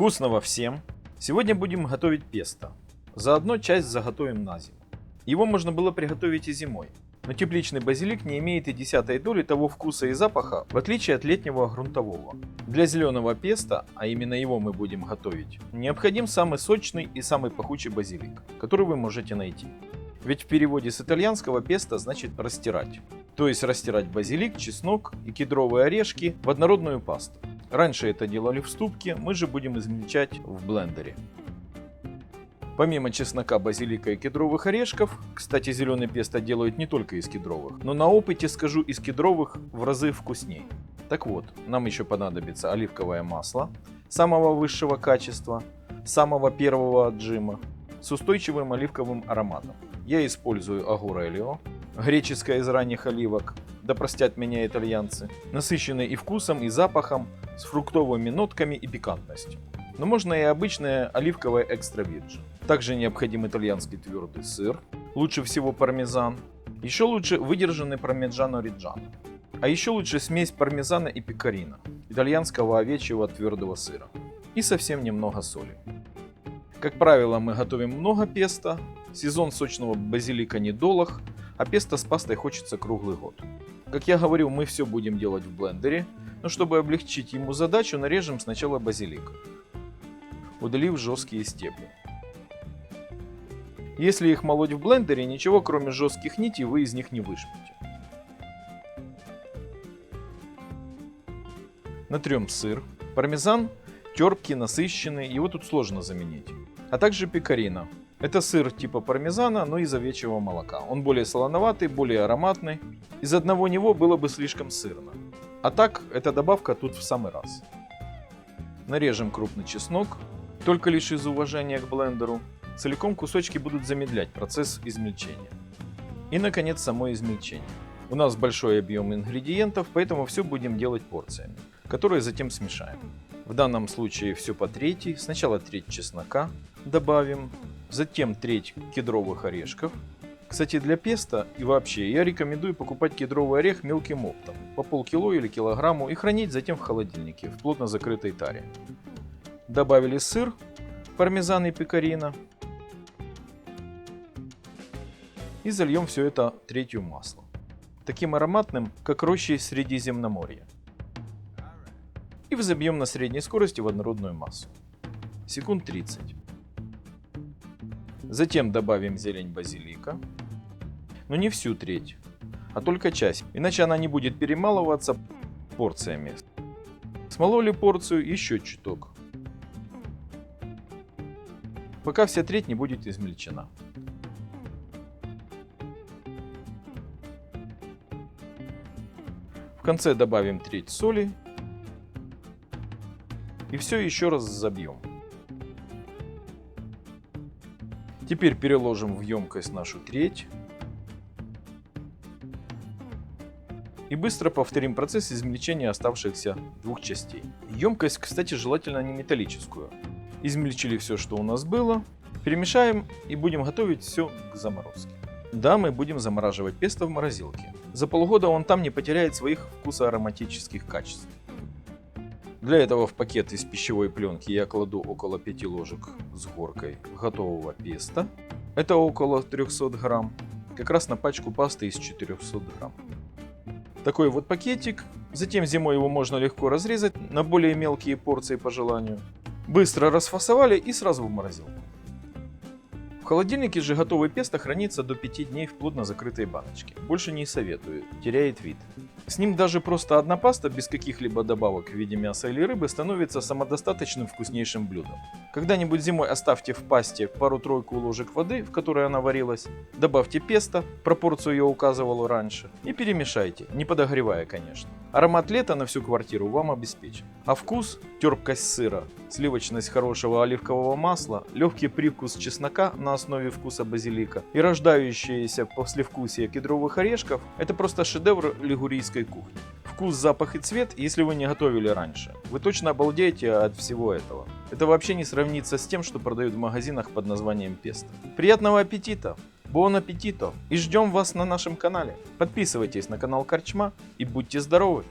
Вкусного всем! Сегодня будем готовить песто. Заодно часть заготовим на зиму. Его можно было приготовить и зимой, но тепличный базилик не имеет и десятой доли того вкуса и запаха, в отличие от летнего грунтового. Для зеленого песта, а именно его мы будем готовить, необходим самый сочный и самый пахучий базилик, который вы можете найти. Ведь в переводе с итальянского песто значит растирать. То есть растирать базилик, чеснок и кедровые орешки в однородную пасту. Раньше это делали в ступке, мы же будем измельчать в блендере. Помимо чеснока, базилика и кедровых орешков, кстати, зеленый песто делают не только из кедровых, но на опыте скажу из кедровых в разы вкуснее. Так вот, нам еще понадобится оливковое масло самого высшего качества, самого первого отжима, с устойчивым оливковым ароматом. Я использую Агурелио, греческое из ранних оливок, да простят меня итальянцы, насыщенное и вкусом, и запахом, с фруктовыми нотками и пикантностью. Но можно и обычное оливковое экстра вирджин. Также необходим итальянский твердый сыр, лучше всего пармезан. Еще лучше выдержанный пармеджано риджано. А еще лучше смесь пармезана и пекарина, итальянского овечьего твердого сыра. И совсем немного соли. Как правило, мы готовим много песто, сезон сочного базилика недолог, а песто с пастой хочется круглый год. Как я говорил, мы все будем делать в блендере, но чтобы облегчить ему задачу, нарежем сначала базилик, удалив жесткие стебли. Если их молоть в блендере, ничего кроме жестких нитей вы из них не выжмете. Натрем сыр. Пармезан терпкий, насыщенный, его тут сложно заменить. А также пекарина. Это сыр типа пармезана, но из овечьего молока. Он более солоноватый, более ароматный. Из одного него было бы слишком сырно. А так, эта добавка тут в самый раз. Нарежем крупный чеснок, только лишь из уважения к блендеру. Целиком кусочки будут замедлять процесс измельчения. И, наконец, само измельчение. У нас большой объем ингредиентов, поэтому все будем делать порциями, которые затем смешаем. В данном случае все по трети. Сначала треть чеснока добавим, затем треть кедровых орешков. Кстати, для песта и вообще я рекомендую покупать кедровый орех мелким оптом, по полкило или килограмму и хранить затем в холодильнике в плотно закрытой таре. Добавили сыр, пармезан и пекарина. И зальем все это третью маслом. Таким ароматным, как рощи Средиземноморья. И взобьем на средней скорости в однородную массу. Секунд 30. Затем добавим зелень базилика, но не всю треть, а только часть, иначе она не будет перемалываться порциями. Смололи порцию еще чуток, пока вся треть не будет измельчена. В конце добавим треть соли и все еще раз забьем. Теперь переложим в емкость нашу треть. И быстро повторим процесс измельчения оставшихся двух частей. Емкость, кстати, желательно не металлическую. Измельчили все, что у нас было. Перемешаем и будем готовить все к заморозке. Да, мы будем замораживать песто в морозилке. За полгода он там не потеряет своих вкусоароматических качеств. Для этого в пакет из пищевой пленки я кладу около 5 ложек с горкой готового песта. Это около 300 грамм. Как раз на пачку пасты из 400 грамм. Такой вот пакетик. Затем зимой его можно легко разрезать на более мелкие порции по желанию. Быстро расфасовали и сразу в морозилку. В холодильнике же готовый песто хранится до 5 дней в плотно закрытой баночке. Больше не советую, теряет вид. С ним даже просто одна паста без каких-либо добавок в виде мяса или рыбы становится самодостаточным вкуснейшим блюдом. Когда-нибудь зимой оставьте в пасте пару-тройку ложек воды, в которой она варилась, добавьте песто, пропорцию я указывал раньше, и перемешайте, не подогревая, конечно. Аромат лета на всю квартиру вам обеспечен. А вкус, терпкость сыра, сливочность хорошего оливкового масла, легкий привкус чеснока на основе вкуса базилика и рождающееся послевкусие кедровых орешков – это просто шедевр лигурийской кухни. Вкус, запах и цвет, если вы не готовили раньше. Вы точно обалдеете от всего этого. Это вообще не сравнится с тем, что продают в магазинах под названием песто. Приятного аппетита! Бон аппетито! И ждем вас на нашем канале. Подписывайтесь на канал Корчма и будьте здоровы!